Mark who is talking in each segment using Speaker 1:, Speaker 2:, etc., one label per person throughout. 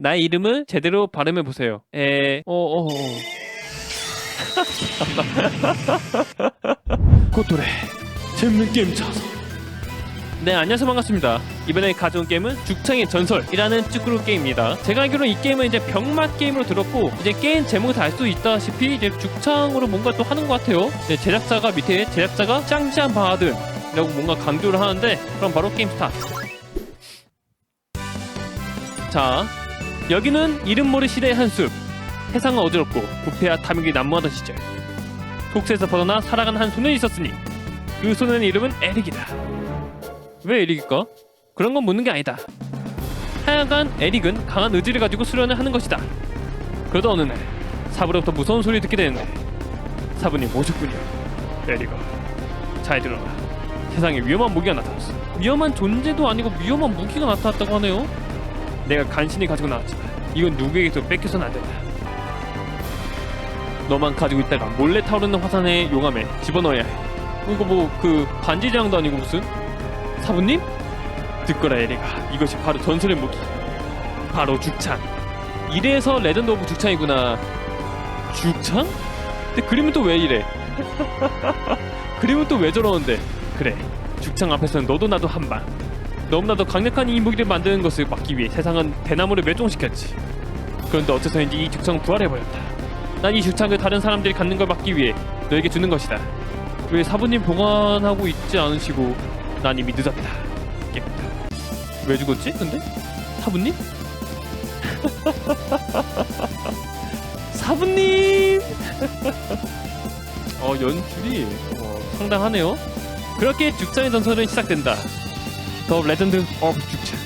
Speaker 1: 나의 이름을 제대로 발음해 보세요. 에, 어, 어, 어.
Speaker 2: 코토레 재밌는 게임 찾아서
Speaker 1: 네, 안녕하세요. 반갑습니다. 이번에 가져온 게임은 죽창의 전설이라는 쭈꾸루 게임입니다. 제가 알기로 이 게임은 이제 병맛 게임으로 들었고, 이제 게임 제목을 다 알 수 있다시피 이제 죽창으로 뭔가 또 하는 것 같아요. 네, 제작자가 밑에 제작자가 짱짱 바하든이라고 뭔가 강조를 하는데, 그럼 바로 게임 스타트. 자, 여기는 이름 모를 시대의 한숲. 세상은 어지럽고 부패와 탐욕이 난무하던 시절. 속세에서 벗어나 살아간 한 소년이 있었으니 그 소년의 이름은 에릭이다. 왜 에릭일까? 그런 건 묻는 게 아니다. 하여간 에릭은 강한 의지를 가지고 수련을 하는 것이다. 그러다 어느 날 사부로부터 무서운 소리를 듣게 되는데 사부님 오셨군요. 에릭아, 잘 들어라. 세상에 위험한 무기가 나타났어. 위험한 존재도 아니고 위험한 무기가 나타났다고 하네요. 내가 간신히 가지고 나왔지만 이건 누구에게도 뺏겨서는 안 된다. 너만 가지고 있다가 몰래 타오르는 화산에 용암에 집어넣어야 해. 이거 뭐 그 반지장도 아니고 무슨? 사부님? 듣거라 에리가 이것이 바로 전설의 무기 바로 죽창 이래서 레전드 오브 죽창이구나 죽창? 근데 그림은 또 왜 이래 그림은 또 왜 저러는데 그래 죽창 앞에서는 너도 나도 한 방 너무나도 강력한 이 무기를 만드는 것을 막기 위해 세상은 대나무를 멸종시켰지 그런데 어째서인지 이 죽창은 부활해버렸다 난 이 죽창을 다른 사람들이 갖는 걸 막기 위해 너에게 주는 것이다 왜 사부님 보관하고 있지 않으시고 난 이미 늦었다. 깨끗다. 왜 죽었지? 근데? 사부님? 사부님! 어 연출이 어, 상당하네요. 그렇게 죽창의 전설은 시작된다. 더 레전드 오브 죽창.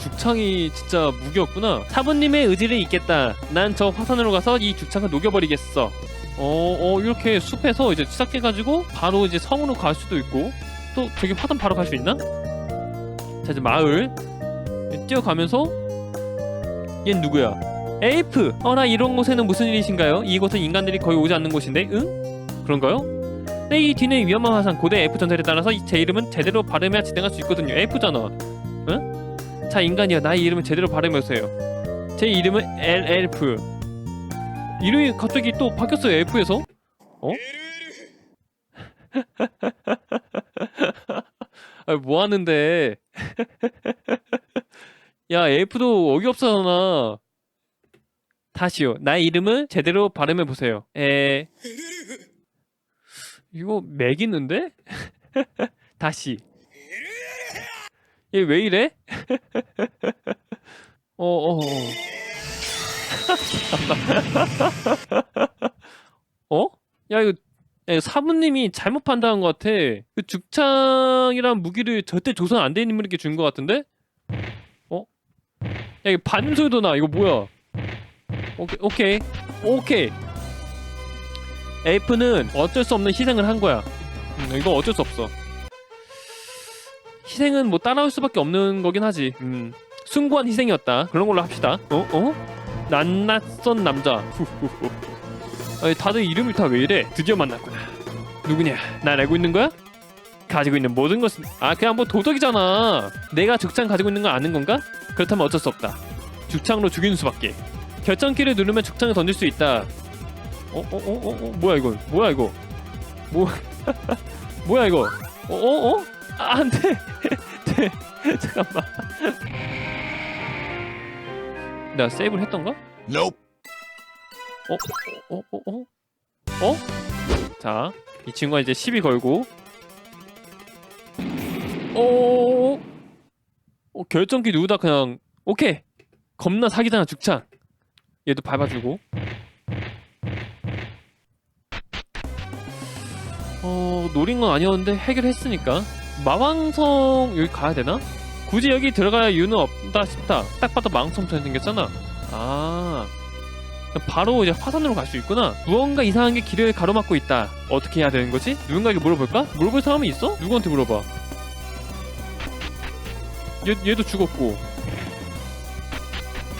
Speaker 1: 죽창이 진짜 무기였구나. 사부님의 의지를 잇겠다. 난 저 화산으로 가서 이 죽창을 녹여버리겠어. 어, 어, 이렇게 숲에서 이제 시작해가지고 바로 이제 성으로 갈 수도 있고 또 저기 화산 바로 갈 수 있나? 자 이제 마을 뛰어가면서 얜 누구야? 에이프! 어라 이런 곳에는 무슨 일이신가요? 이곳은 인간들이 거의 오지 않는 곳인데 응? 그런가요? 네, 이 뒤는 위험한 화산 고대 에이프 전설에 따라서 이- 제 이름은 제대로 발음해야 진행할 수 있거든요. 에이프잖아 응? 자 인간이여 나의 이름을 제대로 발음해보세요. 제 이름은 LLF 이름이 갑자기 또 바뀌었어요 F에서? 어? 아, 뭐 하는데? 야 F도 어이없잖아 다시요. 나의 이름을 제대로 발음해 보세요. 에 이거 매기는데 다시 얘 왜 이래 어 어 어, 어. 어? 야 이거 야, 사부님이 잘못 판단한 것 같아. 그 죽창이란 무기를 절대 조선 안 된 인물에게 준 것 같은데? 어? 야 이거 반소리도 나. 이거 뭐야? 오케이 오케이 오케이. 에이프는 어쩔 수 없는 희생을 한 거야. 음, 이거 어쩔 수 없어. 희생은 뭐 따라올 수밖에 없는 거긴 하지. 음, 숭고한 희생이었다. 그런 걸로 합시다. 어? 어? 낯낯선 남자. 아니, 다들 이름이 다 왜 이래? 드디어 만났구나. 누구냐? 날 알고 있는 거야? 가지고 있는 모든 것은 아 그냥 뭐 도덕이잖아. 내가 죽창 가지고 있는 거 아는 건가? 그렇다면 어쩔 수 없다. 죽창으로 죽이는 수밖에. 결정키를 누르면 죽창을 던질 수 있다. 어 어 어 어 어, 뭐야 이건? 뭐야 이거? 뭐 뭐야 이거? 어 어 어? 아, 안 돼. 네. 잠깐만. 내가 세이브를 했던가?
Speaker 2: Nope
Speaker 1: 어? 어? 어? 어? 어? 자, 이 친구가 이제 시비 걸고 오, 어, 결정기 누르다 그냥 오케이 겁나 사기당한 죽창 얘도 밟아주고 어 노린 건 아니었는데 해결했으니까 마왕성 여기 가야 되나? 굳이 여기 들어갈 이유는 없다 싶다 딱 봐도 마왕성처럼 생겼잖아 아 바로 이제 화산으로 갈 수 있구나. 무언가 이상한 게 길을 가로막고 있다. 어떻게 해야 되는 거지? 누군가에게 물어볼까? 물어볼 사람이 있어? 누구한테 물어봐. 얘, 얘도 죽었고.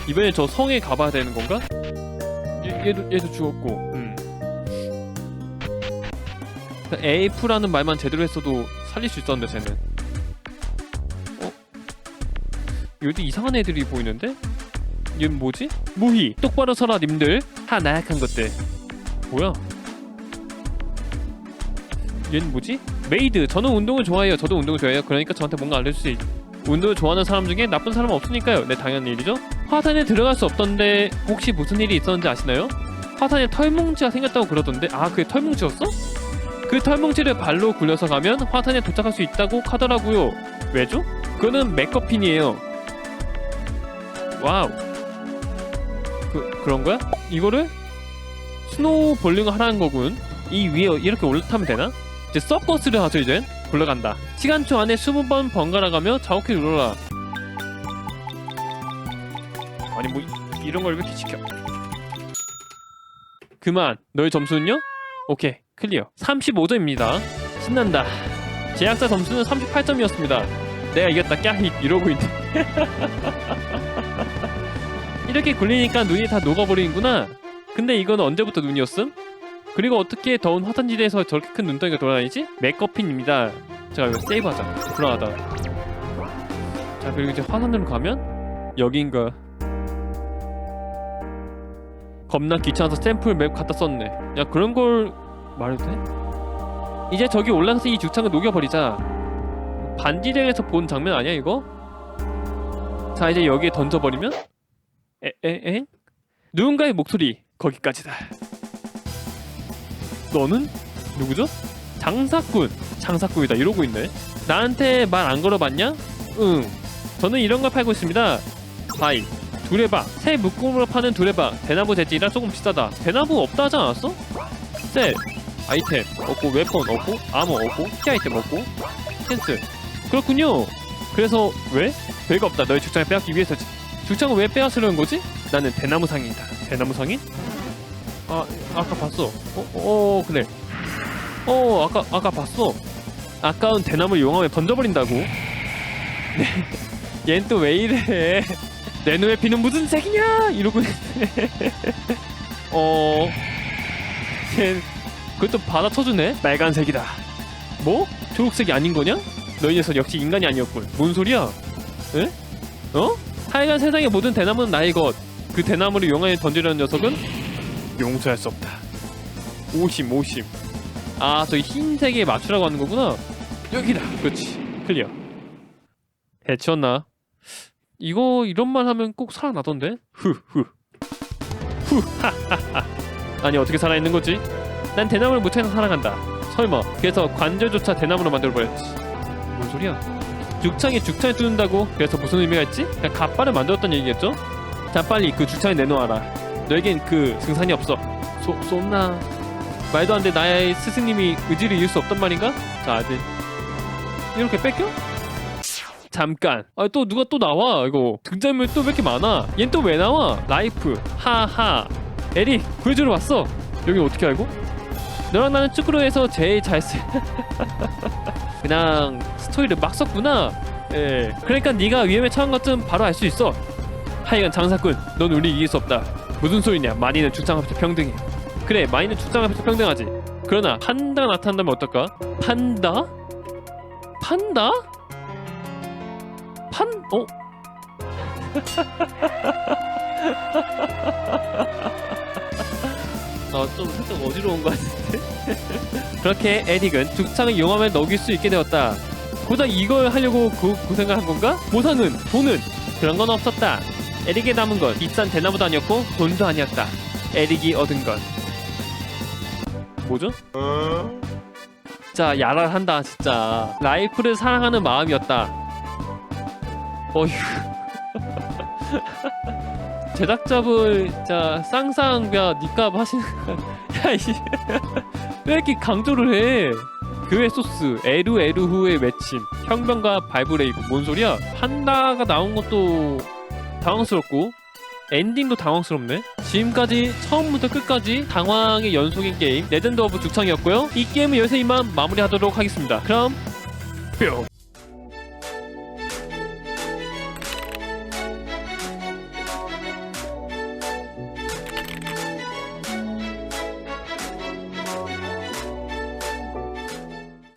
Speaker 1: 이번에 저 성에 가봐야 되는 건가? 얘, 얘도, 얘도 죽었고. 음. 에이프라는 말만 제대로 했어도 살릴 수 있었는데, 쟤는. 어? 여기 이상한 애들이 보이는데? 얘 뭐지? 무희 똑바로 서라 님들 하 나약한 것들 뭐야 얘는 뭐지? 메이드 저는 운동을 좋아해요 저도 운동을 좋아해요 그러니까 저한테 뭔가 알려줄 수 있... 운동을 좋아하는 사람 중에 나쁜 사람은 없으니까요 네 당연한 일이죠 화산에 들어갈 수 없던데 혹시 무슨 일이 있었는지 아시나요? 화산에 털뭉치가 생겼다고 그러던데 아 그게 털뭉치였어? 그 털뭉치를 발로 굴려서 가면 화산에 도착할 수 있다고 하더라고요. 왜죠? 그거는 맥커핀이에요. 와우. 그, 그런 거야? 이거를? 스노우 볼링을 하라는 거군. 이 위에 이렇게 올라타면 되나? 이제 서커스를 하죠 이제. 굴러간다. 시간초 안에 20번 번갈아 가며 자욱히 눌러라. 아니 뭐 이, 이런 걸 왜 이렇게 시켜? 그만. 너의 점수는요? 오케이 클리어. 35점입니다. 신난다. 제약사 점수는 38점이었습니다. 내가 이겼다. 꺄힛 이러고 있네. 이렇게 굴리니까 눈이 다 녹아버리는구나. 근데 이건 언제부터 눈이었음? 그리고 어떻게 더운 화산지대에서 저렇게 큰 눈덩이가 돌아다니지? 맥커핀입니다. 제가 이거 세이브하자. 불안하다. 자 그리고 이제 화산으로 가면 여긴가? 겁나 귀찮아서 샘플 맵 갖다 썼네. 야 그런 걸 말해도 돼? 이제 저기 올라가서 이 죽창을 녹여버리자 반지대에서 본 장면 아니야 이거? 자 이제 여기에 던져버리면 에에엥? 누군가의 목소리 거기까지다 너는? 누구죠? 장사꾼 장사꾼이다 이러고 있네 나한테 말 안 걸어봤냐? 응 저는 이런 걸 팔고 있습니다 바이 두레박 새 묶음으로 파는 두레박 대나무 재질이라 조금 비싸다 대나무 없다 하지 않았어? 셋 아이템 없고 웨폰 없고 아머 없고 키 아이템 없고. 캔슬 그렇군요. 그래서 왜? 별거 없다. 너의 죽창을 빼앗기 위해서지 죽창을 왜 빼앗으려는 거지? 나는 대나무 상인이다. 대나무 상인? 아 아까 봤어. 어? 어 그래. 어 아까 아까 봤어. 아까운 대나무를 용암에 던져버린다고. 네. 얜 또 왜 이래? 내 눈에 비는 무슨 색이냐? 이러고 어... 걘 그것도 받아쳐주네 빨간색이다 뭐? 초록색이 아닌 거냐? 너희 녀석 역시 인간이 아니었군 뭔 소리야? 에? 어? 하여간 세상의 모든 대나무는 나의 것 그 대나무를 용암에 던지려는 녀석은 용서할 수 없다 오심 오심 아 저기 흰색에 맞추라고 하는 거구나 여기다 그렇지 클리어 해치웠나? 이거 이런 말 하면 꼭 살아나던데? 후후 후 하하하 아니 어떻게 살아있는 거지? 난 대나무를 묻혀서 살아간다. 설마 그래서 관절조차 대나무로 만들어버렸지 뭔 소리야? 죽창에 죽창을 뚫는다고? 그래서 무슨 의미가 있지? 그냥 갓발을 만들었던 얘기겠죠? 자 빨리 그 죽창을 내놓아라. 너에겐 그 증상이 없어. 소, 쏜나. 말도 안 돼. 나의 스승님이 의지를 이을 수 없단 말인가? 자 아들. 이렇게 뺏겨? 잠깐. 아 또 누가 또 나와? 이거. 등장인물 또 왜 이렇게 많아? 얜 또 왜 나와? 라이프. 하하. 에릭 구해주러 왔어. 여기 어떻게 알고? 너랑 나는 축구로해서 제일 잘 쓰... 그냥 스토리를 막 썼구나 예 그러니까 네가 위험에 처한 것좀 바로 알 수 있어 하여간 장사꾼 넌 우리 이길 수 없다 무슨 소리냐 마니는 죽장 앞에서 평등해 그래 마니는 죽장 앞에서 평등하지 그러나 판다가 나타난다면 어떨까? 판다? 판다? 판? 어? 아좀 살짝 어지러운 것 같은데? 그렇게 에릭은 죽창을 용암에 녹일 수 있게 되었다 고작 이걸 하려고 그 고생을 한 건가? 보상은? 돈은? 그런 건 없었다 에릭에 남은 건 비싼 대나무도 아니었고 돈도 아니었다 에릭이 얻은 건 뭐죠? 진짜 야랄 한다 진짜 라이프를 사랑하는 마음이었다 어휴 제작자분 진짜 쌍쌍뼈 니값 하시는 야이왜 이렇게 강조를 해? 교회 소스 에루 에루 후의 외침 혁명과 발브레이브 뭔 소리야? 판다가 나온 것도 당황스럽고 엔딩도 당황스럽네. 지금까지 처음부터 끝까지 당황의 연속인 게임 레전드 오브 죽창이었고요. 이 게임은 여기서 이만 마무리하도록 하겠습니다. 그럼 뿅